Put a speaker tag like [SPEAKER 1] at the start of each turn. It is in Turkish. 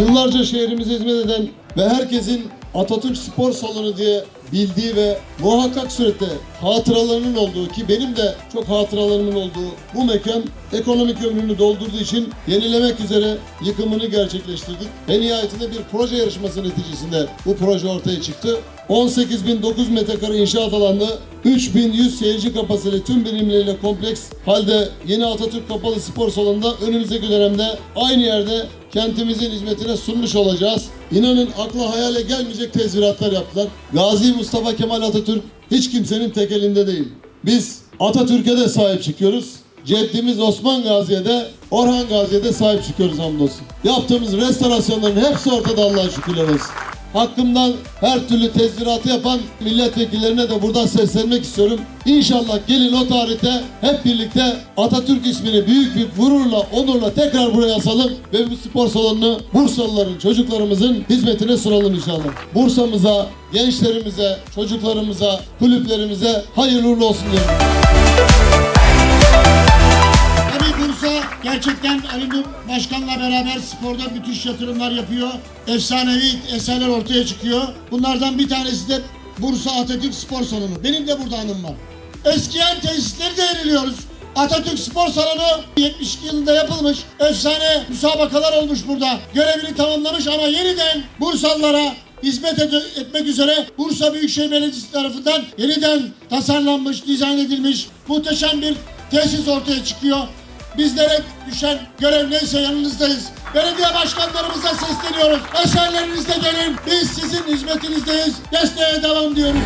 [SPEAKER 1] yıllarca şehrimize hizmet eden ve herkesin Atatürk Spor Salonu diye bildiği ve muhakkak surette hatıralarının olduğu ki benim de çok hatıralarımın olduğu bu mekan ekonomik ömrünü doldurduğu için yenilemek üzere yıkımını gerçekleştirdik. Ve nihayetinde bir proje yarışması neticesinde bu proje ortaya çıktı. 18.009 metrekare inşaat alanlı 3100 seyirci kapasiteli tüm birimleriyle kompleks halde yeni Atatürk Kapalı Spor Salonu'nda önümüzdeki dönemde aynı yerde kentimizin hizmetine sunmuş olacağız. İnanın akla hayale gelmeyecek tezviratlar yaptılar. Gazi Mustafa Kemal Atatürk hiç kimsenin tek elinde değil. Biz Atatürk'e de sahip çıkıyoruz. Ceddimiz Osman Gazi'ye de Orhan Gazi'ye de sahip çıkıyoruz hamdolsun. Yaptığımız restorasyonların hepsi ortada Allah'a şükürler olsun. Hakkımdan her türlü tezviratı yapan milletvekillerine de buradan seslenmek istiyorum. İnşallah gelin o tarihte hep birlikte Atatürk ismini büyük bir gururla, onurla tekrar buraya asalım ve bu spor salonunu Bursalıların, çocuklarımızın hizmetine sunalım inşallah. Bursa'mıza, gençlerimize, çocuklarımıza, kulüplerimize hayırlı olsun diyorum.
[SPEAKER 2] Bursa gerçekten Ali Başkan'la beraber sporda müthiş yatırımlar yapıyor. Efsanevi eserler ortaya çıkıyor. Bunlardan bir tanesi de Bursa Atatürk Spor Salonu. Benim de burada anım var. Eskiyen tesisleri de yeniliyoruz. Atatürk Spor Salonu 72 yılında yapılmış. Efsane müsabakalar olmuş burada. Görevini tamamlamış ama yeniden Bursalılara hizmet ed- etmek üzere Bursa Büyükşehir Belediyesi tarafından yeniden tasarlanmış, dizayn edilmiş muhteşem bir tesis ortaya çıkıyor. Bizlere düşen görev neyse yanınızdayız. Belediye başkanlarımıza sesleniyoruz. Eserlerinizle gelin. Biz sizin hizmetinizdeyiz. Desteğe devam diyoruz.